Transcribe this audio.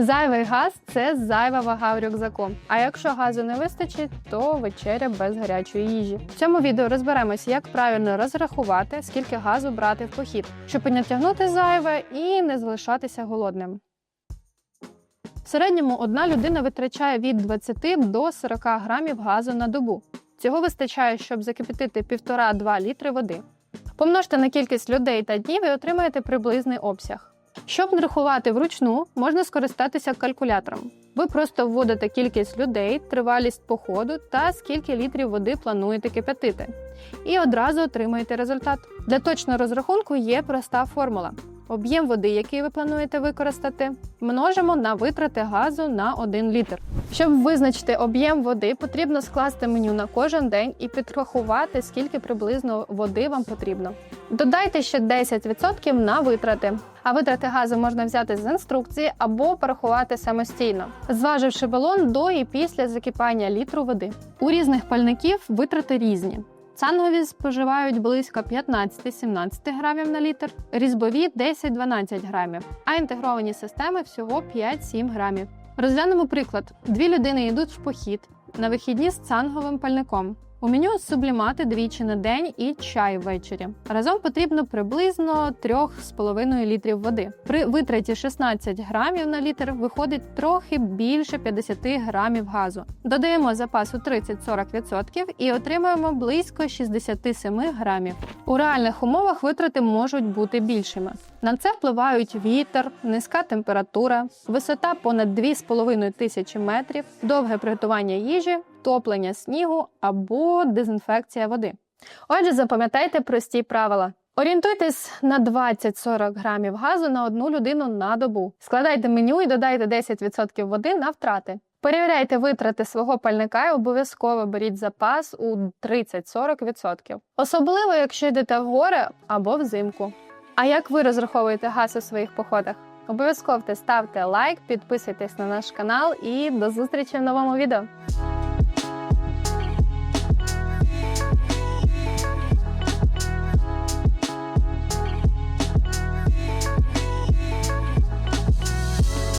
Зайвий газ це зайва вага в рюкзаку. А якщо газу не вистачить, то вечеря без гарячої їжі. В цьому відео розберемося, як правильно розрахувати, скільки газу брати в похід, щоб не тягнути зайве і не залишатися голодним. В середньому одна людина витрачає від 20 до 40 грамів газу на добу. Цього вистачає, щоб закипятити 1,5-2 літри води. Помножте на кількість людей та днів і отримаєте приблизний обсяг. Щоб нарахувати вручну, можна скористатися калькулятором. Ви просто вводите кількість людей, тривалість походу та скільки літрів води плануєте кипятити. І одразу отримаєте результат. Для точного розрахунку є проста формула. Об'єм води, який ви плануєте використати, множимо на витрати газу на 1 літр. Щоб визначити об'єм води, потрібно скласти меню на кожен день і підрахувати, скільки приблизно води вам потрібно. Додайте ще 10% на витрати. А витрати газу можна взяти з інструкції або порахувати самостійно, зваживши балон до і після закипання літру води. У різних пальників витрати різні. Цангові споживають близько 15-17 грамів на літр, різьбові 10-12 грамів, а інтегровані системи всього 5-7 грамів. Розглянемо приклад: дві людини йдуть в похід на вихідні з цанговим пальником. У меню сублімати двічі на день і чай ввечері. Разом потрібно приблизно 3,5 літрів води. При витраті 16 грамів на літр виходить трохи більше 50 грамів газу. Додаємо запасу 30-40% і отримуємо близько 67 грамів. У реальних умовах витрати можуть бути більшими. На це впливають вітер, низька температура, висота понад 2,5 тисячі метрів, довге приготування їжі, топлення снігу дезінфекція води. Отже, запам'ятайте прості правила. Орієнтуйтесь на 20-40 грамів газу на одну людину на добу. Складайте меню і додайте 10% води на втрати. Перевіряйте витрати свого пальника і обов'язково беріть запас у 30-40%. Особливо, якщо йдете в гори або взимку. А як ви розраховуєте газ у своїх походах? Обов'язково ставте лайк, підписуйтесь на наш канал і до зустрічі в новому відео.